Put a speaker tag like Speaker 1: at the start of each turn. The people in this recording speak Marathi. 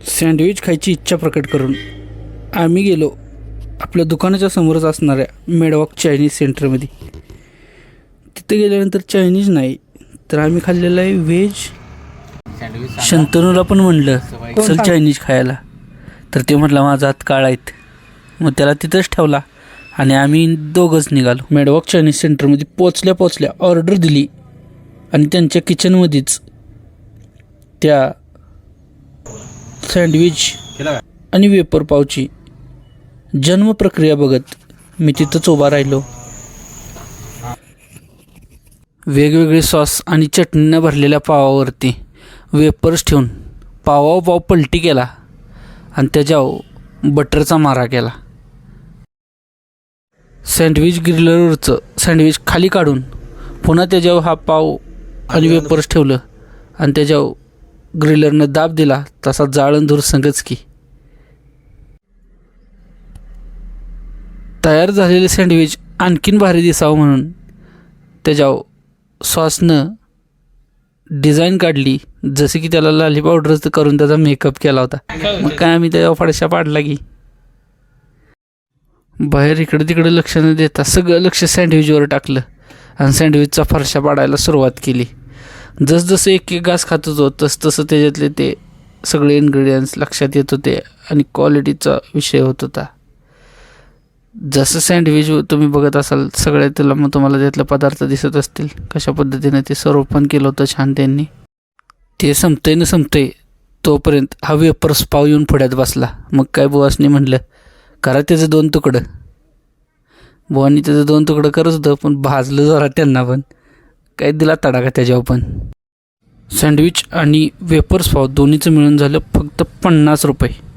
Speaker 1: सँडविच खायची इच्छा प्रकट करून आम्ही गेलो आपल्या दुकानाच्या समोरच असणाऱ्या मेडवॉक चायनीज सेंटरमध्ये. तिथे गेल्यानंतर चायनीज नाही तर आम्ही खाल्लेलं आहे व्हेज.
Speaker 2: सँडविच
Speaker 1: शंतनूला पण म्हणलं चल चायनीज खायला. तर ते म्हटलं माझा हात काळा आहेत. मग त्याला तिथंच ठेवला आणि आम्ही दोघंच निघालो. मेडवॉक चायनीज सेंटरमध्ये पोचल्या पोचल्या ऑर्डर दिली आणि त्यांच्या किचनमध्येच त्या सँडविच आणि वेपर पावची. जन्म प्रक्रिया बघत मी तिथंच उभा राहिलो. वेगवेगळे सॉस आणि चटणीनं भरलेल्या पावावरती वेपर्स ठेवून पावा पाव पलटी केला आणि त्याच्यावर बटरचा मारा केला. सँडविच ग्रिलरवरचं सँडविच खाली काढून पुन्हा त्याच्यावर हा पाव आणि वेपर्स ठेवलं आणि त्याच्यावर ग्रिलरनं दाब दिला तसा जाळण धूर संगच की. तयार झालेले सँडविच आणखीन भारी दिसावं म्हणून त्याच्यावर सॉसनं डिझाईन काढली जसे की त्याला लाली पावडर करून त्याचा मेकअप केला होता. मग काय आम्ही त्याच्यावर फडशा पाडला की? बाहेर इकडे तिकडे लक्ष न देता सगळं लक्ष सँडविचवर टाकलं आणि सँडविचचा फरशा पाडायला सुरुवात केली. जसजसं एक एक घास खात होतो तसतसं त्याच्यातले ते सगळे इन्ग्रेडियंट्स लक्षात येत होते आणि क्वालिटीचा विषय होत होता. जसं सँडविच तुम्ही बघत असाल सगळ्या त्याला मग तुम्हाला त्यातले पदार्थ दिसत असतील. कशा पद्धतीने ते सर्व पण केलं होतं छान त्यांनी. ते संपतंय ना संपतंय तोपर्यंत हा वेपर्स पाव येऊन पुढ्यात बसला. मग काय बुवासनी म्हणलं करा त्याचं दोन तुकडं. बुवानी त्याचं दोन तुकडं करत होतं पण भाजलं जरा त्यांना पण. काय दिला तडाखा त्याच्यावर पण? सँडविच आणि वेपर्स पाव दोन्हीचं मिळून झालं फक्त पन्नास रुपये.